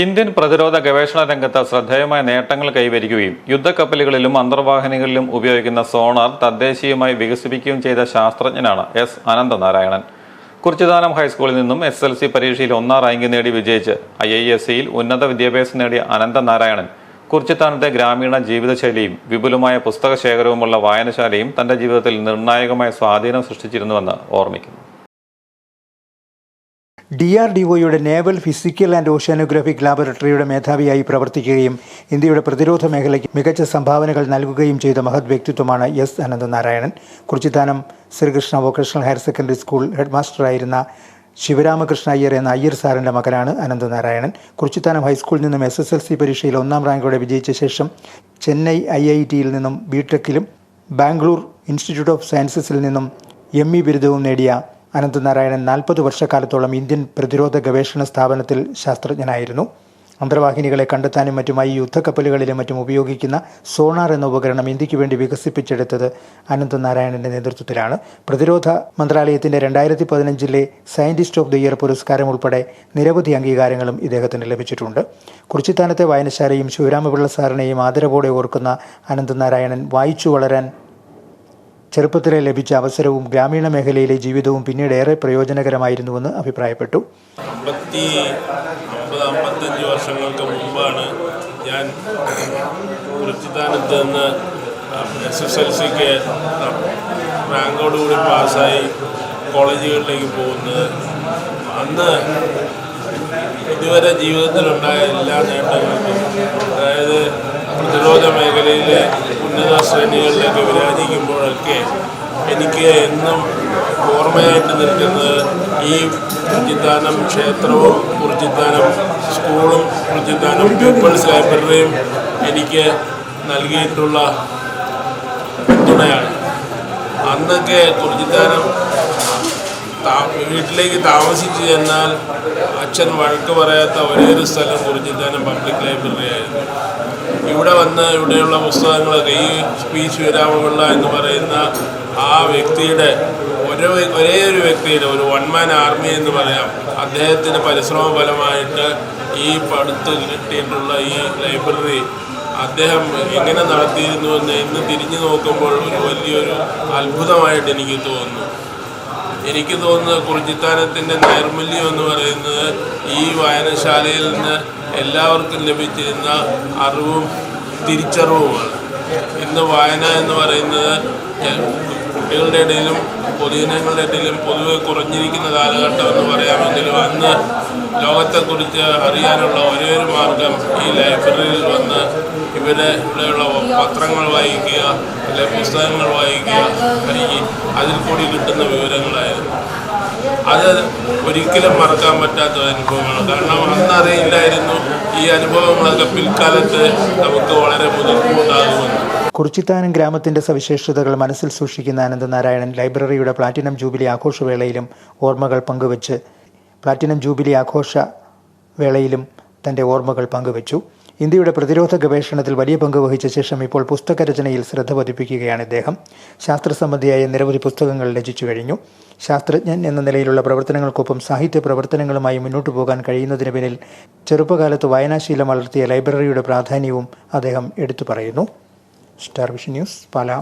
Indian പ്രതിരോധ ഗവേഷണ രംഗത്ത് ശ്രദ്ധേയമായ നേട്ടങ്ങൾ കൈവരിക്കുകയും യുദ്ധക്കപ്പലുകളിലും അന്തർവാഹിനികളിലും ഉപയോഗിക്കുന്ന സോണാർ തദ്ദേശീയമായി വികസിപ്പിക്കുകയും ചെയ്ത ശാസ്ത്രജ്ഞനാണ് എസ് അനന്തനാരായണൻ. കുറിച്ചിദാനം ഹൈസ്കൂളിൽ നിന്നും എസ് എൽ സി പരീക്ഷയിൽ ഒന്നാം റാങ്ക് നേടി വിജയിച്ച് ഐ ഐ എസ് സിയിൽ ഉന്നത വിദ്യാഭ്യാസം നേടിയ അനന്തനാരായണൻ കുറിച്ചിത്താനത്തെ ഗ്രാമീണ ജീവിതശൈലിയും വിപുലമായ പുസ്തക ശേഖരവുമുള്ള വായനശാലയും തന്റെ ജീവിതത്തിൽ നിർണായകമായ സ്വാധീനം സൃഷ്ടിച്ചിരുന്നുവെന്ന് ഓർമ്മിക്കുന്നു. ഡി ആർ ഡി ഒയുടെ നേവൽ ഫിസിക്കൽ ആൻഡ് ഓഷ്യാനോഗ്രാഫിക് ലാബറട്ടറിയുടെ മേധാവിയായി പ്രവർത്തിക്കുകയും ഇന്ത്യയുടെ പ്രതിരോധ മേഖലയ്ക്ക് മികച്ച സംഭാവനകൾ നൽകുകയും ചെയ്ത മഹത് വ്യക്തിത്വമാണ് S Ananthanarayanan. Kurichithanam Sreekrishna vocational higher secondary school ഹെഡ്മാസ്റ്ററായിരുന്ന Sivaramakrishna Iyer എന്ന അയ്യർ സാറിന്റെ മകനാണ് അനന്തനാരായണൻ. കുറിച്ചിത്താനം ഹൈസ്കൂളിൽ നിന്നും എസ് എസ് എൽ സി പരീക്ഷയിൽ ഒന്നാം റാങ്കോടെ വിജയിച്ച ശേഷം ചെന്നൈ ഐ ഐ ടിയിൽ നിന്നും ബിടെക്കിലും ബാംഗ്ലൂർ ഇൻസ്റ്റിറ്റ്യൂട്ട് ഓഫ് സയൻസസിൽ നിന്നും എം ഇ ബിരുദവും നേടിയ അനന്തനാരായണൻ നാൽപ്പത് വർഷക്കാലത്തോളം ഇന്ത്യൻ പ്രതിരോധ ഗവേഷണ സ്ഥാപനത്തിൽ ശാസ്ത്രജ്ഞനായിരുന്നു. അന്തർവാഹിനികളെ കണ്ടെത്താനും മറ്റുമായി യുദ്ധക്കപ്പലുകളിലും മറ്റും ഉപയോഗിക്കുന്ന സോണാർ എന്ന ഉപകരണം ഇന്ത്യയ്ക്ക് വേണ്ടി വികസിപ്പിച്ചെടുത്തത് അനന്തനാരായണന്റെ നേതൃത്വത്തിലാണ്. പ്രതിരോധ മന്ത്രാലയത്തിന്റെ രണ്ടായിരത്തി പതിനഞ്ചിലെ സയന്റിസ്റ്റ് ഓഫ് ദി ഇയർ പുരസ്കാരം ഉൾപ്പെടെ നിരവധി അംഗീകാരങ്ങളും ഇദ്ദേഹത്തിന് ലഭിച്ചിട്ടുണ്ട്. കുറിച്ചിത്താനത്തെ വായനശാലയും ശിവരാമപിള്ള സാറിനെയും ആദരവോടെ ഓർക്കുന്ന അനന്തനാരായണൻ വായിച്ചു വളരാൻ ചെറുപ്പത്തിലെ ലഭിച്ച അവസരവും ഗ്രാമീണ മേഖലയിലെ ജീവിതവും പിന്നീട് ഏറെ പ്രയോജനകരമായിരുന്നുവെന്ന് അഭിപ്രായപ്പെട്ടു. അമ്പത്തി അമ്പത് അമ്പത്തഞ്ച് വർഷങ്ങൾക്ക് മുമ്പാണ് ഞാൻ വൃത്തിദാനത്ത് നിന്ന് എസ് എസ് എൽ സിക്ക് റാങ്കോടുകൂടി പാസ്സായി കോളേജുകളിലേക്ക് പോകുന്നത്. അന്ന് ഇതുവരെ ജീവിതത്തിലുണ്ടായ എല്ലാ നേട്ടങ്ങൾക്കും അതായത് പ്രതിരോധ മേഖലയിലെ ഉന്നത ശ്രേണികളിലേക്ക് വിരാജിക്കുമ്പോഴൊക്കെ എനിക്ക് എന്നും ഓർമ്മയായിട്ട് നിൽക്കുന്നത് ഈ കുറിച്ചിത്താനം ക്ഷേത്രവും കുറിച്ചിത്താനം സ്കൂളും കുറിച്ചിത്താനം പീപ്പിൾസ് ലൈബ്രറിയും എനിക്ക് നൽകിയിട്ടുള്ള പിന്തുണയാണ്. അന്നൊക്കെ കുറിച്ചിത്താനം താ- വീട്ടിലേക്ക് താമസിച്ചു ചെന്നാൽ അച്ഛൻ വഴക്ക് പറയാത്ത ഒരേ ഒരു സ്ഥലം കുറിച്ചിത്താനം പബ്ലിക് ലൈബ്രറി ആയിരുന്നു. ഇവിടെ വന്ന് ഇവിടെയുള്ള പുസ്തകങ്ങളൊക്കെ ഈ പി ശിവരാമപിള്ള എന്ന് പറയുന്ന ആ വ്യക്തിയുടെ ഒരു ഒരേ ഒരു വ്യക്തിയുടെ ഒരു വൺ മാൻ ആർമി എന്ന് പറയാം. അദ്ദേഹത്തിന്റെ പരിശ്രമ ഫലമായിട്ട് ഈ പടുത്ത് കിട്ടിയിട്ടുള്ള ഈ ലൈബ്രറി അദ്ദേഹം എങ്ങനെ നടത്തിയിരുന്നു എന്ന് ഇന്ന് തിരിഞ്ഞു നോക്കുമ്പോൾ ഒരു വലിയൊരു അത്ഭുതമായിട്ട് എനിക്ക് തോന്നുന്നു. എനിക്ക് തോന്നുന്നത് കുറിച്ചിത്താനത്തിന്റെ നൈർമല്യം എന്ന് പറയുന്നത് ഈ വായനശാലയിൽ നിന്ന് എല്ലാവർക്കും ലഭിച്ചിരുന്ന അറിവും തിരിച്ചറിവുമാണ്. ഇന്ന് വായന എന്ന് പറയുന്നത് കുട്ടികളുടെ ഇടയിലും പൊതുജനങ്ങളുടെ ഇടയിലും പൊതുവെ കുറഞ്ഞിരിക്കുന്ന കാലഘട്ടം എന്ന് പറയാമെങ്കിലും അന്ന് ലോകത്തെക്കുറിച്ച് അറിയാനുള്ള ഒരേ ഒരു മാർഗം ഈ ലൈബ്രറിയിൽ വന്ന് ഇവരെ ഇവിടെയുള്ള പത്രങ്ങൾ വായിക്കുക അല്ലെ പുസ്തകങ്ങൾ വായിക്കുക അല്ലെങ്കിൽ അതിൽ കൂടി കിട്ടുന്ന വിവരങ്ങളായിരുന്നു. അത് ഒരിക്കലും മറക്കാൻ പറ്റാത്ത അനുഭവങ്ങൾ കാരണം അന്ന് അറിയില്ലായിരുന്നു ഈ അനുഭവങ്ങളൊക്കെ പിൽക്കാലത്ത് നമുക്ക് വളരെ മുതൽക്കൂട്ടാകുമെന്ന് കുറിച്ചിത്താനം ഗ്രാമത്തിന്റെ സവിശേഷതകൾ മനസ്സിൽ സൂക്ഷിക്കുന്ന അനന്തനാരായണൻ ലൈബ്രറിയുടെ പ്ലാറ്റിനം ജൂബിലി ആഘോഷവേളയിലും ഓർമ്മകൾ പങ്കുവച്ച് പ്ലാറ്റിനം ജൂബിലി ആഘോഷ വേളയിലും തന്റെ ഓർമ്മകൾ പങ്കുവച്ചു. ഇന്ത്യയുടെ പ്രതിരോധ ഗവേഷണത്തിൽ വലിയ പങ്ക് വഹിച്ച ശേഷം ഇപ്പോൾ പുസ്തകരചനയിൽ ശ്രദ്ധ പതിപ്പിക്കുകയാണ് ഇദ്ദേഹം. ശാസ്ത്രസംബന്ധിയായ നിരവധി പുസ്തകങ്ങൾ രചിച്ചു കഴിഞ്ഞു. ശാസ്ത്രജ്ഞൻ എന്ന നിലയിലുള്ള പ്രവർത്തനങ്ങൾക്കൊപ്പം സാഹിത്യ പ്രവർത്തനങ്ങളുമായി മുന്നോട്ടു പോകാൻ കഴിയുന്നതിന് പിന്നിൽ ചെറുപ്പകാലത്ത് വായനാശീലം വളർത്തിയ ലൈബ്രറിയുടെ പ്രാധാന്യവും അദ്ദേഹം എടുത്തു പറയുന്നു. Star Vision News Pala.